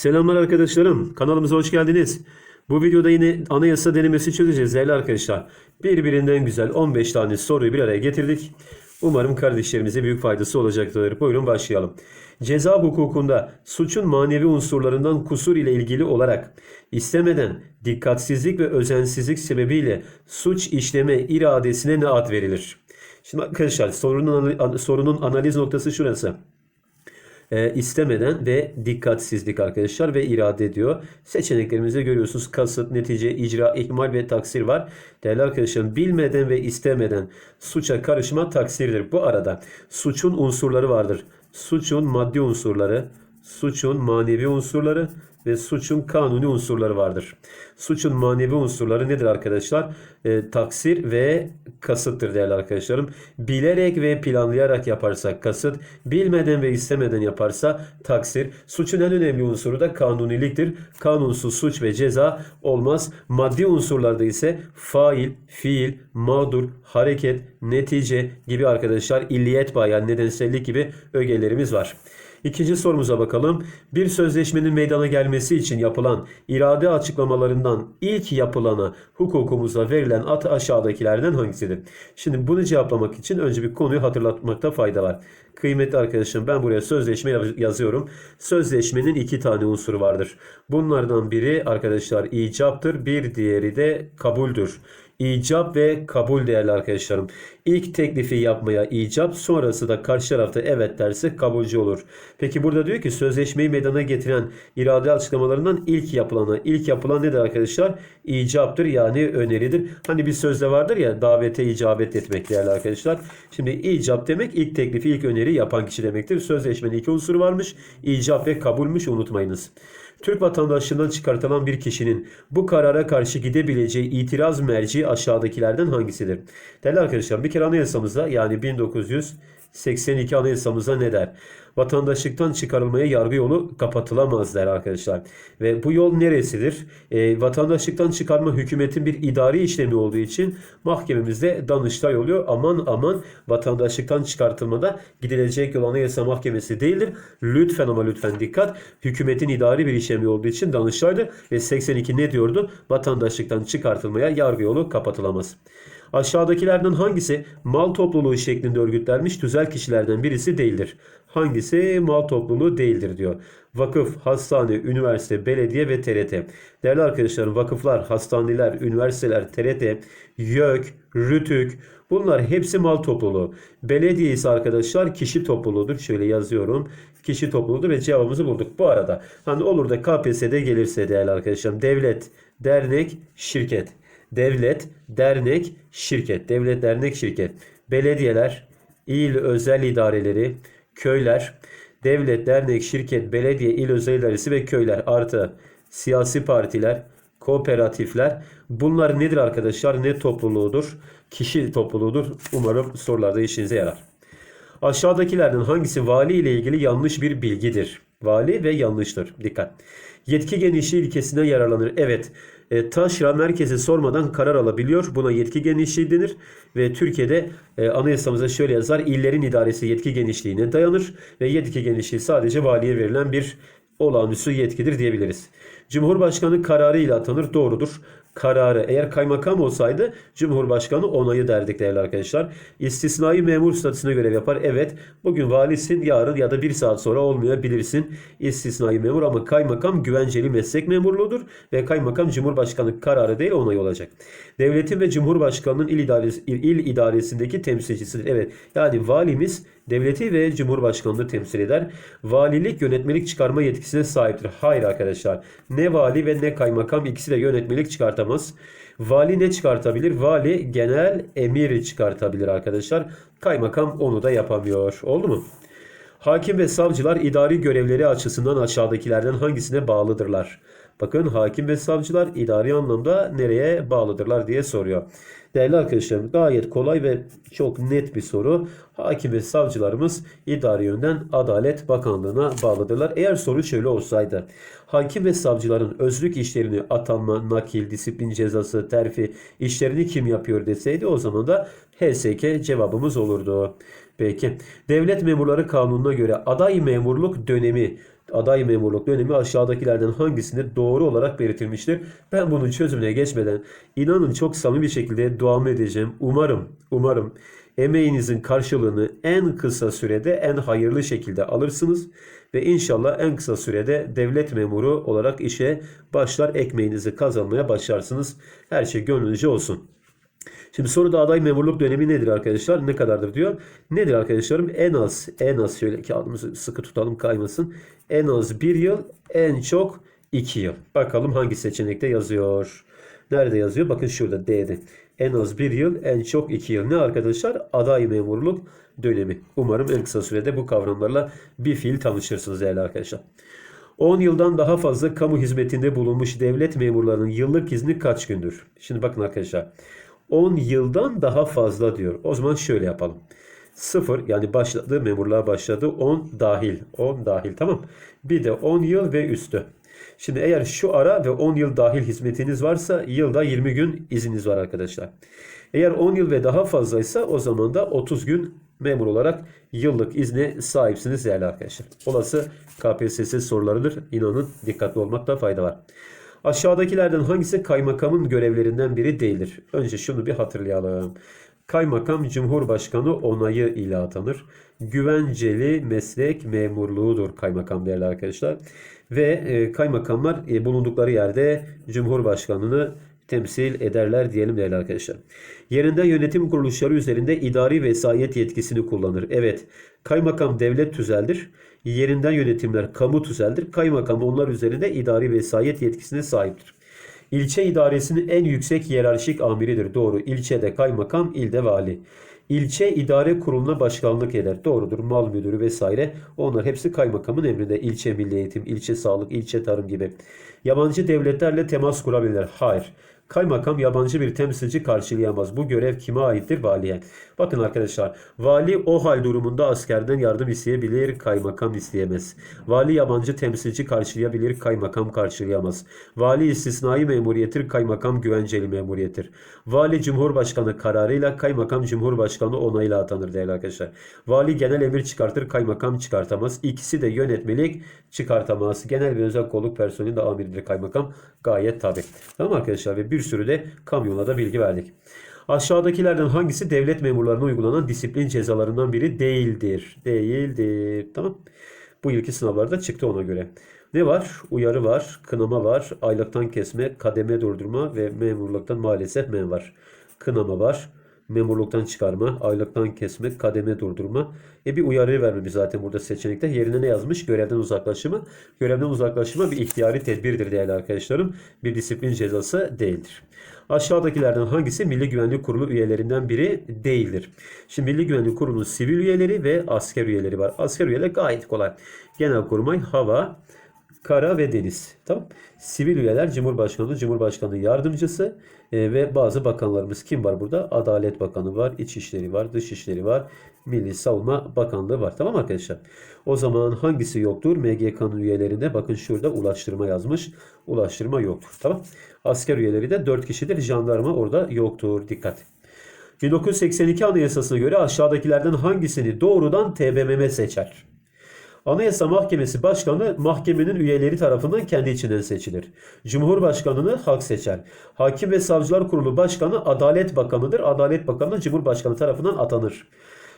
Selamlar arkadaşlarım. Kanalımıza hoş geldiniz. Bu videoda yine anayasa denemesi çözeceğiz değerli arkadaşlar. Birbirinden güzel 15 tane soruyu bir araya getirdik. Umarım kardeşlerimize büyük faydası olacaktır. Buyurun başlayalım. Ceza hukukunda suçun manevi unsurlarından kusur ile ilgili olarak istemeden dikkatsizlik ve özensizlik sebebiyle suç işleme iradesine ne ad verilir? Şimdi arkadaşlar sorunun, sorunun analiz noktası şurası e, istemeden ve dikkatsizlik arkadaşlar ve irade diyor. Seçeneklerimizde görüyorsunuz kasıt, netice, icra, ihmal ve taksir var. Değerli arkadaşlarım bilmeden ve istemeden suça karışma taksirdir. Bu arada suçun unsurları vardır. Suçun maddi unsurları, suçun manevi unsurları ve suçun kanuni unsurları vardır. Suçun manevi unsurları nedir arkadaşlar? E, taksir ve kasıttır değerli arkadaşlarım. Bilerek ve planlayarak yaparsak kasıt, bilmeden ve istemeden yaparsa taksir. Suçun en önemli unsuru da kanuniliktir. Kanunsuz suç ve ceza olmaz. Maddi unsurlarda ise fail, fiil, mağdur, hareket, netice gibi arkadaşlar illiyet bağ yani nedensellik gibi ögelerimiz var. İkinci sorumuza bakalım. Bir sözleşmenin meydana gelmesi için yapılan irade açıklamalarından ilk yapılana hukukumuzda verilen at aşağıdakilerden hangisidir? Şimdi bunu cevaplamak için önce bir konuyu hatırlatmakta fayda var. Kıymetli arkadaşım ben buraya sözleşme yazıyorum. Sözleşmenin iki tane unsuru vardır. Bunlardan biri arkadaşlar icaptır, bir diğeri de kabuldür. İcap ve kabul değerli arkadaşlarım. İlk teklifi yapmaya icap sonrası da karşı tarafta evet derse kabulcü olur. Peki burada diyor ki sözleşmeyi meydana getiren irade açıklamalarından ilk yapılana. ilk yapılan nedir arkadaşlar? İcaptır yani öneridir. Hani bir sözde vardır ya davete icabet etmek değerli arkadaşlar. Şimdi icap demek ilk teklifi ilk öneri yapan kişi demektir. Sözleşmenin iki unsuru varmış. İcap ve kabulmüş unutmayınız. Türk vatandaşlığından çıkartılan bir kişinin bu karara karşı gidebileceği itiraz merci aşağıdakilerden hangisidir? Değerli arkadaşlar bir kere anayasamızda yani 1982 anayasamızda ne der? Vatandaşlıktan çıkarılmaya yargı yolu kapatılamaz der arkadaşlar. Ve bu yol neresidir? E, vatandaşlıktan çıkarma hükümetin bir idari işlemi olduğu için mahkememizde danıştay oluyor. Aman aman vatandaşlıktan çıkartılmada gidilecek yol anayasa mahkemesi değildir. Lütfen ama lütfen dikkat. Hükümetin idari bir işlemi olduğu için danıştaydır. Ve 82 ne diyordu? Vatandaşlıktan çıkartılmaya yargı yolu kapatılamaz. Aşağıdakilerden hangisi mal topluluğu şeklinde örgütlenmiş tüzel kişilerden birisi değildir? Hangisi mal topluluğu değildir diyor. Vakıf, hastane, üniversite, belediye ve TRT. Değerli arkadaşlarım vakıflar, hastaneler, üniversiteler, TRT, YÖK, RÜTÜK bunlar hepsi mal topluluğu. Belediye ise arkadaşlar kişi topluluğudur. Şöyle yazıyorum. Kişi topluluğudur ve cevabımızı bulduk. Bu arada hani olur da KPSS'de gelirse değerli arkadaşlarım devlet, dernek, şirket. Devlet, dernek, şirket. Devlet, dernek, şirket. Belediyeler, il özel idareleri, köyler, devlet, dernek, şirket, belediye, il özel idaresi ve köyler artı siyasi partiler, kooperatifler. Bunlar nedir arkadaşlar? Ne topluluğudur? Kişi topluluğudur. Umarım sorularda işinize yarar. Aşağıdakilerden hangisi vali ile ilgili yanlış bir bilgidir? Vali ve yanlıştır. Dikkat. Yetki genişliği ilkesine yararlanır. Evet. E, taşra merkeze sormadan karar alabiliyor. Buna yetki genişliği denir. Ve Türkiye'de e, anayasamızda şöyle yazar. İllerin idaresi yetki genişliğine dayanır. Ve yetki genişliği sadece valiye verilen bir olağanüstü yetkidir diyebiliriz. Cumhurbaşkanı kararı ile atanır. Doğrudur. Kararı eğer kaymakam olsaydı Cumhurbaşkanı onayı derdik değerli arkadaşlar. İstisnai memur statüsüne görev yapar. Evet bugün valisin yarın ya da bir saat sonra olmayabilirsin istisnai memur ama kaymakam güvenceli meslek memurluğudur ve kaymakam Cumhurbaşkanı kararı değil onayı olacak. Devletin ve Cumhurbaşkanının il, idaresi, il idaresindeki temsilcisidir. Evet yani valimiz devleti ve Cumhurbaşkanlığı temsil eder. Valilik yönetmelik çıkarma yetkisine sahiptir. Hayır arkadaşlar. Ne vali ve ne kaymakam ikisi de yönetmelik çıkartamaz. Vali ne çıkartabilir? Vali genel emir çıkartabilir arkadaşlar. Kaymakam onu da yapamıyor. Oldu mu? Hakim ve savcılar idari görevleri açısından aşağıdakilerden hangisine bağlıdırlar? Bakın hakim ve savcılar idari anlamda nereye bağlıdırlar diye soruyor. Değerli arkadaşlarım gayet kolay ve çok net bir soru. Hakim ve savcılarımız idari yönden Adalet Bakanlığı'na bağlıdırlar. Eğer soru şöyle olsaydı. Hakim ve savcıların özlük işlerini atanma, nakil, disiplin cezası, terfi işlerini kim yapıyor deseydi o zaman da HSK cevabımız olurdu. Peki. Devlet Memurları Kanunu'na göre aday memurluk dönemi aday memurluk dönemi aşağıdakilerden hangisinde doğru olarak belirtilmiştir? Ben bunun çözümüne geçmeden inanın çok samimi bir şekilde duamı edeceğim. Umarım, umarım emeğinizin karşılığını en kısa sürede en hayırlı şekilde alırsınız ve inşallah en kısa sürede devlet memuru olarak işe başlar ekmeğinizi kazanmaya başlarsınız. Her şey gönlünüzce olsun. Şimdi soruda aday memurluk dönemi nedir arkadaşlar? Ne kadardır diyor. Nedir arkadaşlarım? En az, en az şöyle kağıdımızı sıkı tutalım kaymasın. En az bir yıl, en çok iki yıl. Bakalım hangi seçenekte yazıyor. Nerede yazıyor? Bakın şurada D'de. En az bir yıl, en çok iki yıl. Ne arkadaşlar? Aday memurluk dönemi. Umarım en kısa sürede bu kavramlarla bir fiil tanışırsınız değerli arkadaşlar. 10 yıldan daha fazla kamu hizmetinde bulunmuş devlet memurlarının yıllık izni kaç gündür? Şimdi bakın arkadaşlar. 10 yıldan daha fazla diyor. O zaman şöyle yapalım. 0 yani başladı memurluğa başladı 10 dahil. 10 dahil tamam. Bir de 10 yıl ve üstü. Şimdi eğer şu ara ve 10 yıl dahil hizmetiniz varsa yılda 20 gün izniniz var arkadaşlar. Eğer 10 yıl ve daha fazlaysa o zaman da 30 gün memur olarak yıllık izne sahipsiniz değerli arkadaşlar. Olası KPSS sorularıdır. İnanın dikkatli olmakta fayda var. Aşağıdakilerden hangisi kaymakamın görevlerinden biri değildir? Önce şunu bir hatırlayalım. Kaymakam Cumhurbaşkanı onayı ile atanır. Güvenceli meslek memurluğudur kaymakam değerli arkadaşlar. Ve e, kaymakamlar e, bulundukları yerde Cumhurbaşkanını temsil ederler diyelim değerli arkadaşlar. Yerinde yönetim kuruluşları üzerinde idari vesayet yetkisini kullanır. Evet, kaymakam devlet tüzeldir. Yerinden yönetimler kamu tüzeldir. Kaymakam onlar üzerinde idari vesayet yetkisine sahiptir. İlçe idaresinin en yüksek hiyerarşik amiridir. Doğru. İlçede kaymakam, ilde vali. İlçe idare kuruluna başkanlık eder. Doğrudur. Mal müdürü vesaire. Onlar hepsi kaymakamın emrinde. İlçe milli eğitim, ilçe sağlık, ilçe tarım gibi. Yabancı devletlerle temas kurabilirler. Hayır. Kaymakam yabancı bir temsilci karşılayamaz. Bu görev kime aittir? Valiye. Bakın arkadaşlar. Vali o hal durumunda askerden yardım isteyebilir. Kaymakam isteyemez. Vali yabancı temsilci karşılayabilir. Kaymakam karşılayamaz. Vali istisnai memuriyettir. Kaymakam güvenceli memuriyettir. Vali Cumhurbaşkanı kararıyla kaymakam Cumhurbaşkanı onayıyla atanır değerli arkadaşlar. Vali genel emir çıkartır. Kaymakam çıkartamaz. İkisi de yönetmelik çıkartamaz. Genel ve özel kolluk personeli de amiridir kaymakam. Gayet tabi. Tamam arkadaşlar ve bir sürü de kamyona da bilgi verdik. Aşağıdakilerden hangisi devlet memurlarına uygulanan disiplin cezalarından biri değildir? Değildir. Tamam. Bu ilki sınavlarda çıktı ona göre. Ne var? Uyarı var, kınama var, aylıktan kesme, kademe durdurma ve memurluktan maalesef men var. Kınama var, memurluktan çıkarma, aylıktan kesme, kademe durdurma. E bir uyarı vermemiş zaten burada seçenekte. Yerine ne yazmış? Görevden uzaklaşma. Görevden uzaklaşma bir ihtiyari tedbirdir değerli arkadaşlarım. Bir disiplin cezası değildir. Aşağıdakilerden hangisi Milli Güvenlik Kurulu üyelerinden biri değildir? Şimdi Milli Güvenlik Kurulu'nun sivil üyeleri ve asker üyeleri var. Asker üyeler gayet kolay. Genelkurmay, hava, kara ve deniz. Tamam. Sivil üyeler Cumhurbaşkanı, Cumhurbaşkanı yardımcısı e, ve bazı bakanlarımız kim var burada? Adalet Bakanı var, İçişleri var, Dışişleri var, Milli Savunma Bakanlığı var. Tamam arkadaşlar. O zaman hangisi yoktur? MGK'nın üyelerinde bakın şurada ulaştırma yazmış. Ulaştırma yoktur. Tamam. Asker üyeleri de 4 kişidir. Jandarma orada yoktur. Dikkat. 1982 Anayasası'na göre aşağıdakilerden hangisini doğrudan TBMM seçer? Anayasa Mahkemesi Başkanı mahkemenin üyeleri tarafından kendi içinden seçilir. Cumhurbaşkanını halk seçer. Hakim ve Savcılar Kurulu Başkanı Adalet Bakanı'dır. Adalet Bakanı Cumhurbaşkanı tarafından atanır.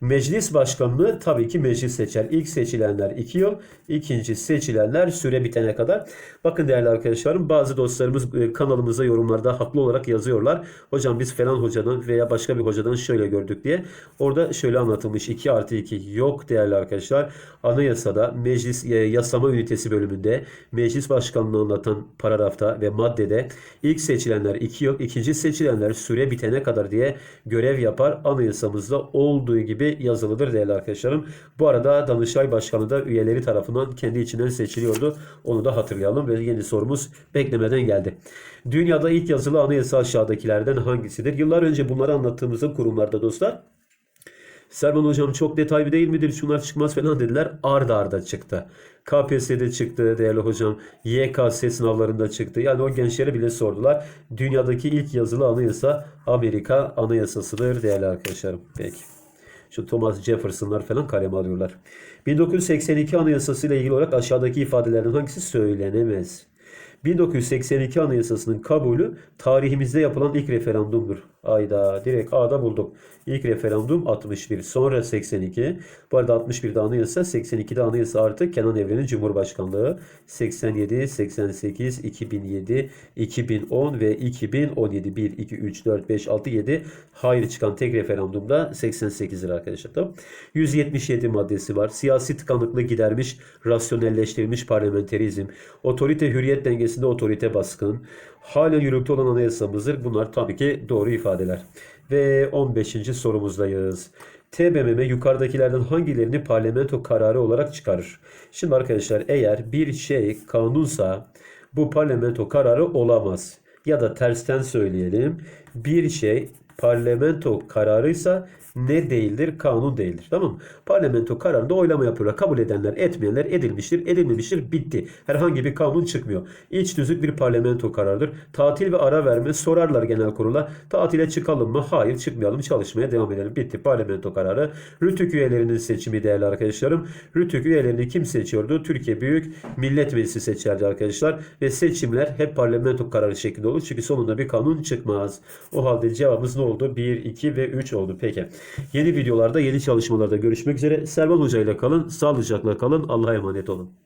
Meclis başkanını tabii ki meclis seçer. İlk seçilenler 2 yıl, ikinci seçilenler süre bitene kadar. Bakın değerli arkadaşlarım bazı dostlarımız e, kanalımıza yorumlarda haklı olarak yazıyorlar. Hocam biz falan hocadan veya başka bir hocadan şöyle gördük diye. Orada şöyle anlatılmış 2 artı 2 yok değerli arkadaşlar. Anayasada meclis e, yasama ünitesi bölümünde meclis başkanlığı anlatan paragrafta ve maddede ilk seçilenler 2 yıl, ikinci seçilenler süre bitene kadar diye görev yapar. Anayasamızda olduğu gibi yazılıdır değerli arkadaşlarım. Bu arada Danıştay Başkanı da üyeleri tarafından kendi içinden seçiliyordu. Onu da hatırlayalım ve yeni sorumuz beklemeden geldi. Dünyada ilk yazılı anayasa aşağıdakilerden hangisidir? Yıllar önce bunları anlattığımızda kurumlarda dostlar Serman hocam çok detaylı değil midir? Şunlar çıkmaz falan dediler. Arda arda çıktı. KPSS'de çıktı değerli hocam. YKS sınavlarında çıktı. Yani o gençlere bile sordular. Dünyadaki ilk yazılı anayasa Amerika anayasasıdır değerli arkadaşlarım. Peki. Şu Thomas Jefferson'lar falan kaleme alıyorlar. 1982 Anayasası ile ilgili olarak aşağıdaki ifadelerden hangisi söylenemez? 1982 Anayasası'nın kabulü tarihimizde yapılan ilk referandumdur. Ayda direkt A'da bulduk. İlk referandum 61, sonra 82. Bu arada 61'de anayasa, 82'de anayasa artı Kenan Evren'in Cumhurbaşkanlığı. 87, 88, 2007, 2010 ve 2017. 1, 2, 3, 4, 5, 6, 7. Hayır çıkan tek referandumda 88'dir arkadaşlar. Tamam. 177 maddesi var. Siyasi tıkanıklığı gidermiş, rasyonelleştirilmiş parlamenterizm. Otorite hürriyet dengesinde otorite baskın. Halen yürürlükte olan anayasamızdır. Bunlar tabii ki doğru ifadeler. Ve 15. sorumuzdayız. TBMM yukarıdakilerden hangilerini parlamento kararı olarak çıkarır? Şimdi arkadaşlar eğer bir şey kanunsa bu parlamento kararı olamaz. Ya da tersten söyleyelim. Bir şey parlamento kararıysa ne değildir? Kanun değildir. Tamam mı? Parlamento kararında oylama yapıyorlar. Kabul edenler, etmeyenler edilmiştir, edilmemiştir. Bitti. Herhangi bir kanun çıkmıyor. İç düzük bir parlamento kararıdır. Tatil ve ara verme sorarlar genel kurula. Tatile çıkalım mı? Hayır çıkmayalım. Çalışmaya devam edelim. Bitti. Parlamento kararı. Rütük üyelerinin seçimi değerli arkadaşlarım. Rütük üyelerini kim seçiyordu? Türkiye Büyük Millet Meclisi seçerdi arkadaşlar. Ve seçimler hep parlamento kararı şeklinde olur. Çünkü sonunda bir kanun çıkmaz. O halde cevabımız ne oldu? 1, 2 ve 3 oldu. Peki. Yeni videolarda, yeni çalışmalarda görüşmek üzere. Selman Hoca ile kalın. Sağlıcakla kalın. Allah'a emanet olun.